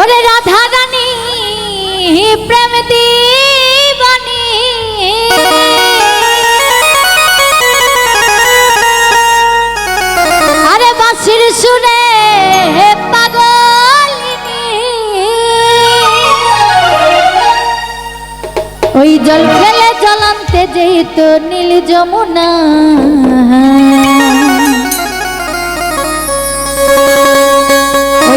ওরে রাধা রানী প্রেম দিবানী। আরে বাসির সুরে পাগলিনী। ওই জল ফেলে জলান্তে যেত নীল যমুনা।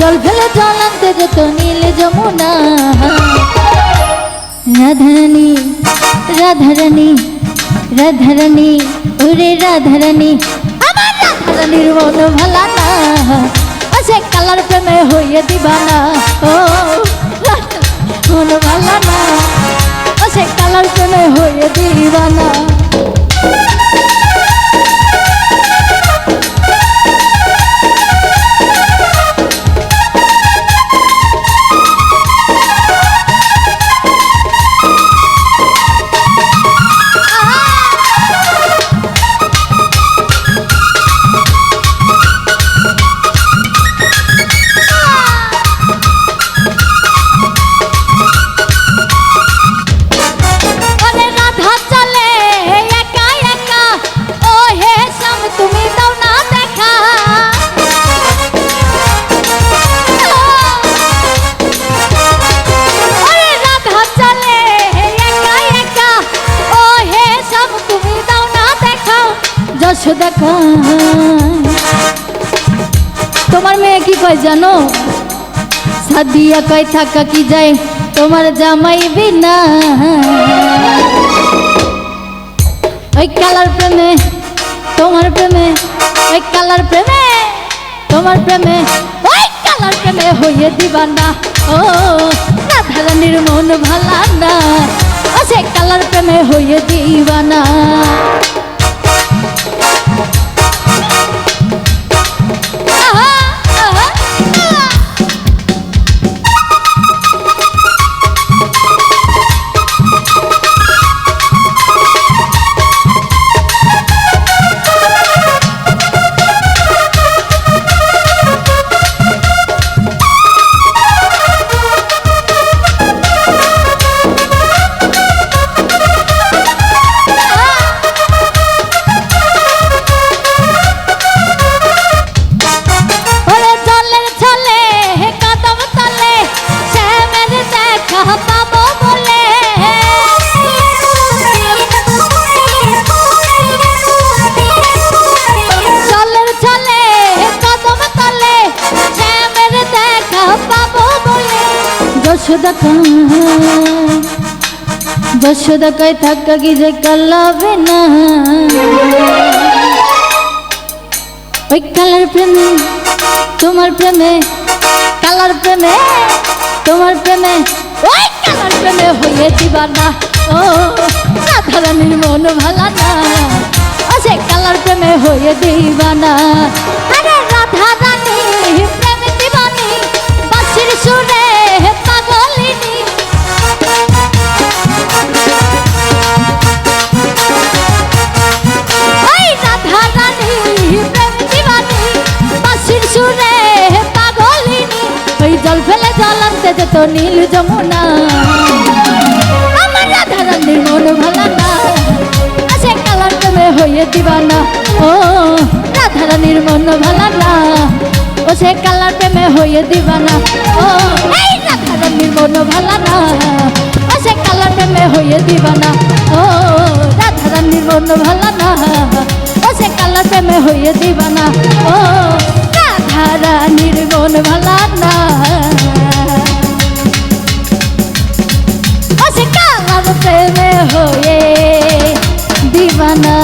জল ফেলে জলান্তে যেত নীল যমুনা। রাধারানী রাধারানী রাধারানী, ওরে রাধারানী, আমার রাধারানীর মন ভালা না। সে কালার প্রেমে হইয়ে দিবানা ও মন ভালা না। সে কালার প্রেমে হইয়ে দিবানা কি কয় জানো? সাদিয়া কয়, থাকা কি যায়? তোমার জামাই বিনা। ওই কালার প্রেমে, তোমার প্রেমে, ওই কালার প্রেমে, তোমার প্রেমে, ওই কালার প্রেমে হইয়ে দিবানা। ও, রাধারানীর মন ভালা না ও সে কালার প্রেমে হইয়ে দিবানা। যশোদা যশোদা কয় যে কালাবে না। ওই কালার প্রেমে, তোমার প্রেমে, কালার প্রেমে, তোমার প্রেমে, ওই কালার প্রেমে হয়ে দিবানা ও, রাধারানীর মন ভালা না। ও, সে কালার প্রেমে হয়ে দিবানা আনতে নীল যমুনা। আমার রাধা রানীর মন ভালা না। আছে কালার প্রেমে হয়ে দিবানা। ও, রাধা রাধারানীর মন ভালা না। ও, সে কালার প্রেমে হয়ে দিবানা। ও, এই রাধারানীর মন ভালা না। ও, সে কালার প্রেমে হয়ে দিবানা। ও রাধারানীর মন ভালা না। ও, সে কালার প্রেমে হয়ে দিবানা। ও হয়ে দিবানা